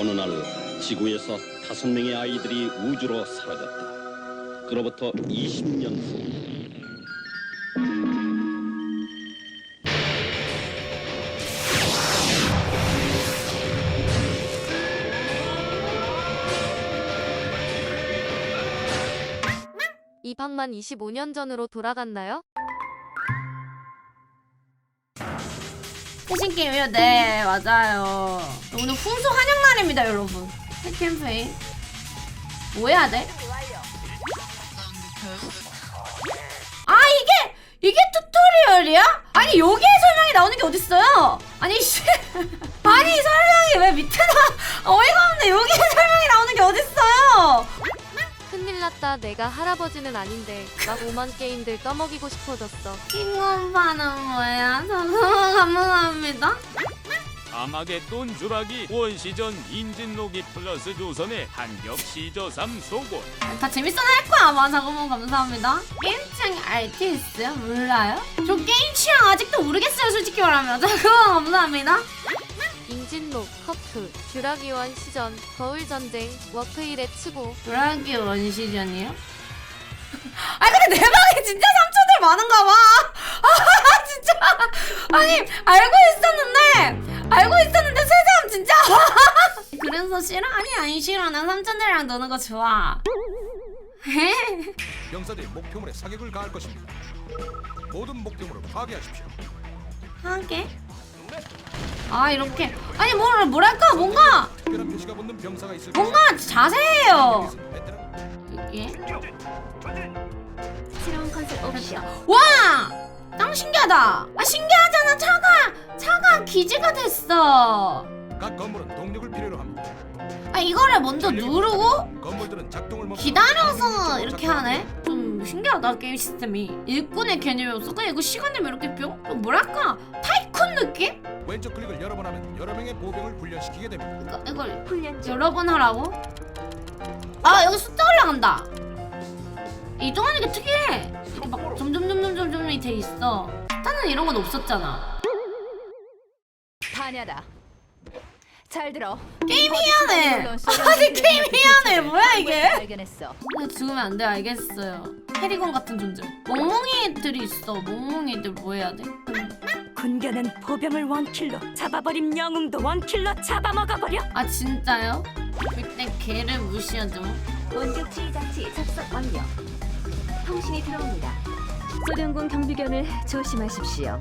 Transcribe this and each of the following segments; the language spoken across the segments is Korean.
어느 날 지구에서 다섯 명의 아이들이 우주로 사라졌다. 그로부터 20년 후 이 방만 25년 전으로 돌아갔나요? 최신 게임이요? 네, 맞아요. 훈수 환영날입니다, 여러분. 캠페인. 뭐 해야 돼? 아, 이게, 이게 튜토리얼이야? 아니, 여기에 설명이 나오는 게 어딨어요? 아니, 씨. 아니, 설명이 왜 밑에다. 어이가 없네. 여기에 설명이 나오는 게 어딨어요? 큰일 났다. 내가 할아버지는 아닌데 막 오만 게임들 떠먹이고 싶어졌어. 킹원파는 뭐야? 잠깐만, 감사합니다. 아마겟돈 주라기 원시전 인진로기 플러스 조선의 한격 시저삼 소곤 다 재밌어 할 거야 아마 잠깐만 감사합니다 게임 취향이 RTS요? 몰라요? 저 게임 취향 아직도 모르겠어요 솔직히 말하면 잠깐만 감사합니다 임진록, 커프, 듀라기원 시전, 거울전쟁, 워크일에 치고 브라기 원시전이요? 아 근데 내 방에 진짜 삼촌들 많은가 봐. 아 진짜 아니 알고 있었는데 알고 있었는데 세상 진짜. 그래서 싫어? 아니 아니 싫어 난 삼촌들이랑 노는 거 좋아. 에? 병사들이 목표물에 사격을 가할 것입니다. 모든 목표물을 파괴하십시오. 하게? 아 이렇게 아니 뭘 뭐랄까 뭔가 특별한 표시가 붙는 병사가 있을 뭔가 자세해요. 것입니다. 베테랑 이게 새로운 컨셉 옵션 와! 짱 신기하다. 아 신기하잖아. 차가 차가 기지가 됐어. 각 건물은 동력을 필요로 합니다. 아 이거를 먼저 누르고 건물들은 작동을 기다려서 이렇게 하네. 좀 신기하다 게임 시스템이. 일꾼의 개념이 없어. 그냥 이거 시간 되면 이렇게 뿅? 좀 뭐랄까 타이쿤 느낌? 왼쪽 클릭을 여러 번 하면 여러 명의 보병을 훈련시키게 됩니다. 이거, 이걸 훈련 중 여러 번 하라고? 아 여기 숫자 올라간다. 이동하는 게 특이해. 이렇게 막 점점 점점 점점이 돼 있어. 숫자는 이런 건 없었잖아. 반야다 잘 들어 게임 희한해. 아니 게임 희한해. 뭐야 이게? 발견했어 아, 죽으면 안 돼 알겠어요 캐리건 같은 존재 멍멍이들이 있어 멍멍이들 뭐 해야 돼? 군견은 보병을 원킬로 잡아버림 영웅도 원킬로 잡아먹어버려 아 진짜요? 그때 걔를 무시하죠 원격 지휘 장치 접속 완료 통신이 들어옵니다. 소련군 경비견을 조심하십시오.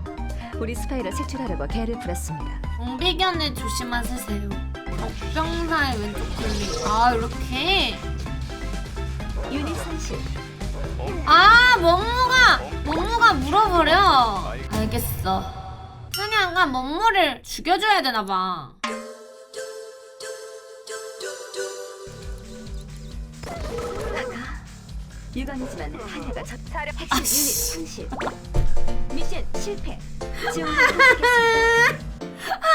우리 스파이를 색출하려고 개를 풀었습니다. 공비견을 조심하세요. 적병사의 왼쪽 클릭 아 이렇게? 유닛 손실. 아 멍무가 멍무가 물어버려. 알겠어. 사냥가 멍무를 죽여줘야 되나 봐 유감이지만 한해가 접 사력 핵심 아, 유닛 씨. 손실 미션 실패 지원을 아,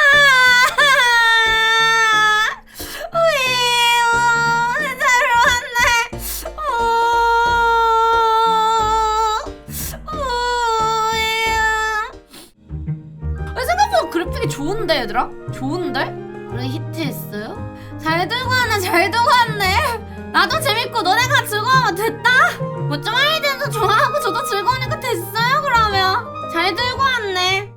왜요? 새로 왔네. 어, 왜요? 아, 생각보다 그래픽이 좋은데 얘들아? 좋은데? 우리 히트했어요? 잘 들고 왔네 잘 들고 왔네 나도 재밌고 너네가 됐어요 그러면? 잘 들고 왔네